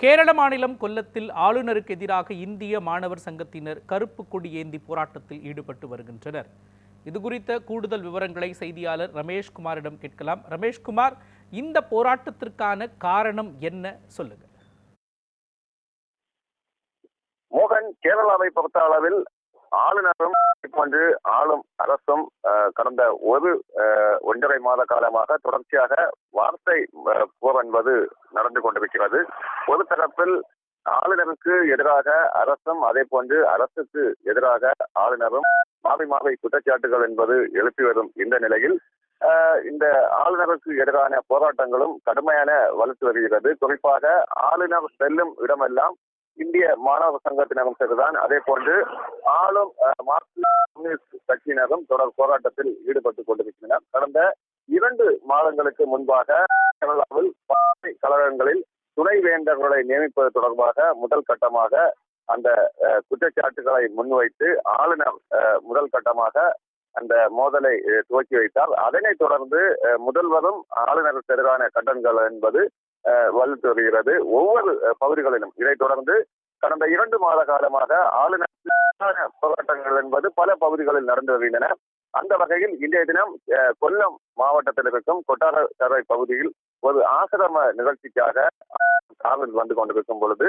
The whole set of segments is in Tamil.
கேரள மாநிலம் கொல்லத்தில் ஆளுநருக்கு எதிராக இந்திய மாணவர் சங்கத்தினர் கருப்பு கொடி ஏந்தி போராட்டத்தில் ஈடுபட்டு வருகின்றனர். இது குறித்த கூடுதல் விவரங்களை செய்தியாளர் ரமேஷ்குமாரிடம் கேட்கலாம். ரமேஷ்குமார் இந்த போராட்டத்திற்கான காரணம் என்ன? சொல்லுங்க. மோகன் கேரளாவை பொறுத்த அளவில் ஆளுநரும் ஆளும் அரசும் அஹ், கடந்த ஒரு அஹ், ஒன்றரை மாத காலமாக தொடர்ச்சியாக வார்த்தை அஹ், என்பது நடந்து கொண்டிருக்கிறது. ஒரு தரப்பில் ஆளுநருக்கு எதிராக அரசும் அதே போன்று அரசுக்கு எதிராக ஆளுநரும் மாறி மாறி குற்றச்சாட்டுகள் என்பது எழுப்பி வரும் இந்த நிலையில் இந்த ஆளுநருக்கு எதிரான போராட்டங்களும் கடுமையான வலுத்து வருகிறது. குறிப்பாக ஆளுநர் செல்லும் இடமெல்லாம் இந்திய மாணவர் சங்கத்தினரும் சரிதான் அதே போன்று ஆளும் மார்க்சிஸ்ட் கம்யூனிஸ்ட் கட்சியினரும் தொடர் போராட்டத்தில் ஈடுபட்டுக் கொண்டிருக்கின்றனர். கடந்த இரண்டு மாதங்களுக்கு முன்பாக கழகங்களில் துணை வேந்தர்களை நியமிப்பது தொடர்பாக முதல் கட்டமாக அந்த குற்றச்சாட்டுகளை முன்வைத்து ஆளுநர் முதல் கட்டமாக அந்த மோதலை துவக்கி வைத்தார். அதனைத் தொடர்ந்து முதல்வரும் ஆளுநருக்கு எதிரான கண்டனங்கள் என்பது வலுத்து வருகிறது. ஒவ்வொரு பகுதிகளிலும் இதைத் தொடர்ந்து கடந்த இரண்டு மாத காலமாக ஆளுநர் போராட்டங்கள் என்பது பல பகுதிகளில் நடந்து வருகின்றன. அந்த வகையில் இன்றைய தினம் கொல்லம் மாவட்டத்தில் இருக்கும் கொட்டாரக்கரை பகுதியில் ஒரு ஆசிரம நிகழ்ச்சிக்காக காவல் வந்து கொண்டிருக்கும் பொழுது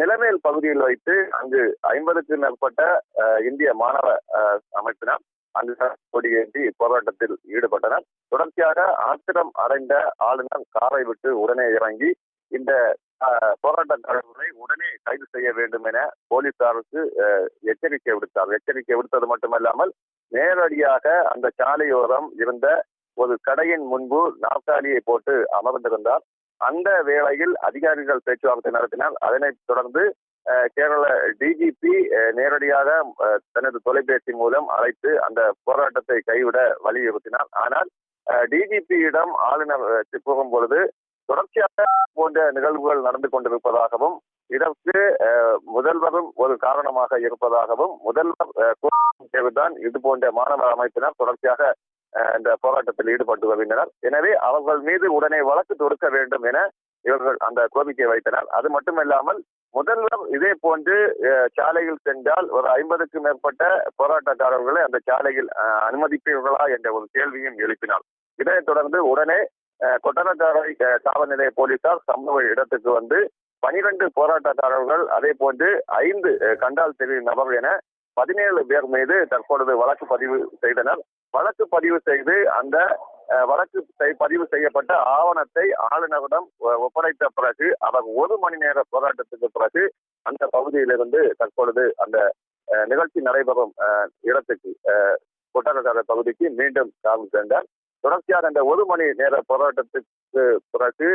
நிலமேல் பகுதியில் வைத்து அங்கு ஐம்பதுக்கு மேற்பட்ட இந்திய மாணவ அமைப்பினர் அங்கு கொடியேற்றி போராட்டத்தில் ஈடுபட்டனர். தொடர்ச்சியாக ஆத்திரம் அடைந்த ஆளுநர் காரை விட்டு உடனே இறங்கி இந்த போராட்ட போராட்டக்காரர்களை உடனே கைது செய்ய வேண்டும் என போலீசாருக்கு எச்சரிக்கை விடுத்தார். எச்சரிக்கை விடுத்தது மட்டுமல்லாமல் நேரடியாக அந்த சாலையோரம் இருந்த ஒரு கடையின் முன்பு நாற்காலியை போட்டு அமர்ந்திருந்தார். அந்த வேளையில் அதிகாரிகள் பேச்சுவார்த்தை நடத்தினார் அதனைத் தொடர்ந்து கேரள டிஜிபி நேரடியாக தனது தொலைபேசி மூலம் அழைத்து அந்த போராட்டத்தை கைவிட வலியுறுத்தினார். ஆனால் டிஜிபியிடம் ஆளுநர் போகும் பொழுது தொடர்ச்சியாக போன்ற நிகழ்வுகள் நடந்து கொண்டிருப்பதாகவும் இதற்கு அஹ், முதல்வரும் ஒரு காரணமாக இருப்பதாகவும் முதல்வர் தேவைதான் இது போன்ற மாணவர் அமைப்பினர் தொடர்ச்சியாக இந்த போராட்டத்தில் ஈடுபட்டு வருகின்றனர். எனவே அவர்கள் மீது உடனே வழக்கு தொடுக்க வேண்டும் என இவர்கள் அந்த கோரிக்கை வைத்தனர். அது மட்டுமல்லாமல் முதல்வர் இதே போன்று சாலையில் சென்றால் ஒரு ஐம்பதுக்கும் மேற்பட்ட போராட்டக்காரர்களை அந்த சாலையில் அனுமதிப்பீர்களா என்ற ஒரு கேள்வியும் எழுப்பினார். இதனைத் தொடர்ந்து உடனே கொட்டணக்காரை கொட்டரக்காரை காவல் நிலைய போலீசார் சம்பவ இடத்துக்கு வந்து பனிரெண்டு போராட்டக்காரர்கள் அதே போன்று ஐந்து கண்டால் தெரியும் நபர் என பதினேழு பேர் மீது தற்பொழுது வழக்கு பதிவு செய்தனர். வழக்கு பதிவு செய்து அந்த வழக்கு செய்- பதிவு செய்யப்பட்ட ஆவணத்தை ஆளுநரிடம் ஒப்படைத்த பிறகு அவர் ஒரு மணி நேர போராட்டத்துக்கு பிறகு அந்த பகுதியிலிருந்து தற்பொழுது அந்த நிகழ்ச்சி நடைபெறும் இடத்துக்கு அஹ், பகுதிக்கு மீண்டும் காவல் சென்றார். தொடர்ச்சியாக அந்த ஒரு மணி நேர போராட்டத்துக்கு பிறகு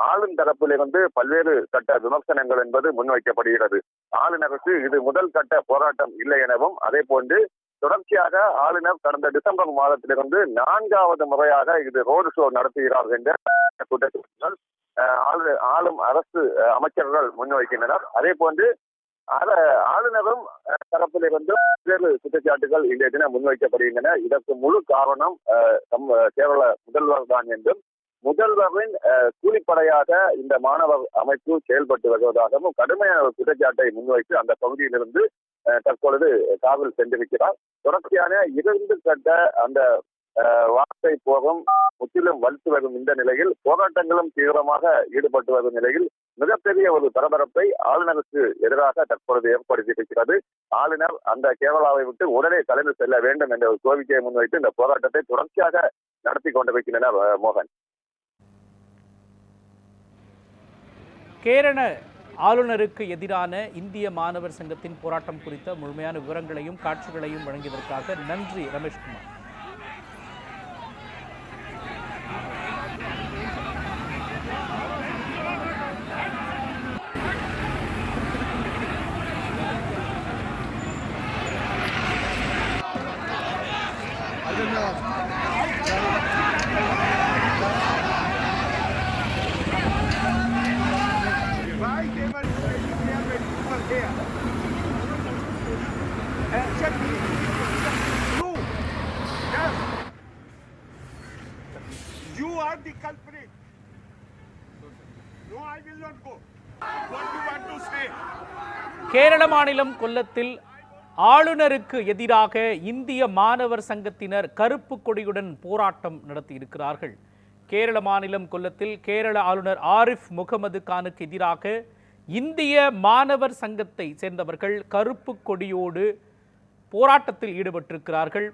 ஆளும் தரப்பிலிருந்து பல்வேறு கட்ட விமர்சனங்கள் என்பது முன்வைக்கப்படுகிறது. ஆளுநருக்கு இது முதல் கட்ட போராட்டம் இல்லை எனவும் அதே போன்று தொடர்ச்சியாக ஆளுநர் கடந்த டிசம்பர் மாதத்திலிருந்து நான்காவது முறையாக இது ரோடு ஷோ நடத்துகிறார் என்ற குற்றச்சாட்டுகள் அஹ், ஆளு- ஆளும் அரசு அமைச்சர்கள் முன்வைக்கின்றனர். அதே போன்று ஆளுநரும் தரப்பிலிருந்து பல்வேறு குற்றச்சாட்டுகள் இன்றைய தினம் முன்வைக்கப்படுகின்றன. இதற்கு முழு காரணம் நம் கேரள முதல்வர் தான் என்றும் முதல்வரின் கூலிப்படையாக இந்த மாணவர் அமைப்பு செயல்பட்டு வருவதாகவும் கடுமையான குற்றச்சாட்டை முன்வைத்து அந்த பகுதியிலிருந்து தற்பொழுது காவல் சென்றிருக்கிறார். தொடர்ச்சியான இரண்டு கட்ட அந்த வார்த்தை போகும் முற்றிலும் வலுத்து வரும் இந்த நிலையில் போராட்டங்களும் தீவிரமாக ஈடுபட்டு வரும் நிலையில் மிகப்பெரிய ஒரு பரபரப்பை ஆளுநருக்கு எதிராக தற்பொழுது ஏற்படுத்தியிருக்கிறது. ஆளுநர் அந்த கேரளாவை விட்டு உடனே கலந்து செல்ல வேண்டும் என்ற ஒரு கோரிக்கையை முன்வைத்து இந்த போராட்டத்தை தொடர்ச்சியாக நடத்தி கொண்டிருக்கின்றனர் மோகன். கேரள ஆளுநருக்கு எதிரான இந்திய மாணவர் சங்கத்தின் போராட்டம் குறித்த முழுமையான விவரங்களையும் காட்சிகளையும் வழங்கியதற்காக நன்றி Rameshkumar. You are the culprit. No, I will not go. What you want to say? Kerala மாநிலம் கொல்லத்தில் ஆளுநருக்கு எதிராக இந்திய மாணவர் சங்கத்தினர் கருப்பு கொடியுடன் போராட்டம் நடத்தியிருக்கிறார்கள் கேரள மாநிலம் கொல்லத்தில் கேரள ஆளுநர் ஆரிஃப் முகமது கானுக்கு எதிராக இந்திய மாணவர் சங்கத்தை சேர்ந்தவர்கள் கருப்பு கொடியோடு போராட்டத்தில் ஈடுபட்டிருக்கிறார்கள்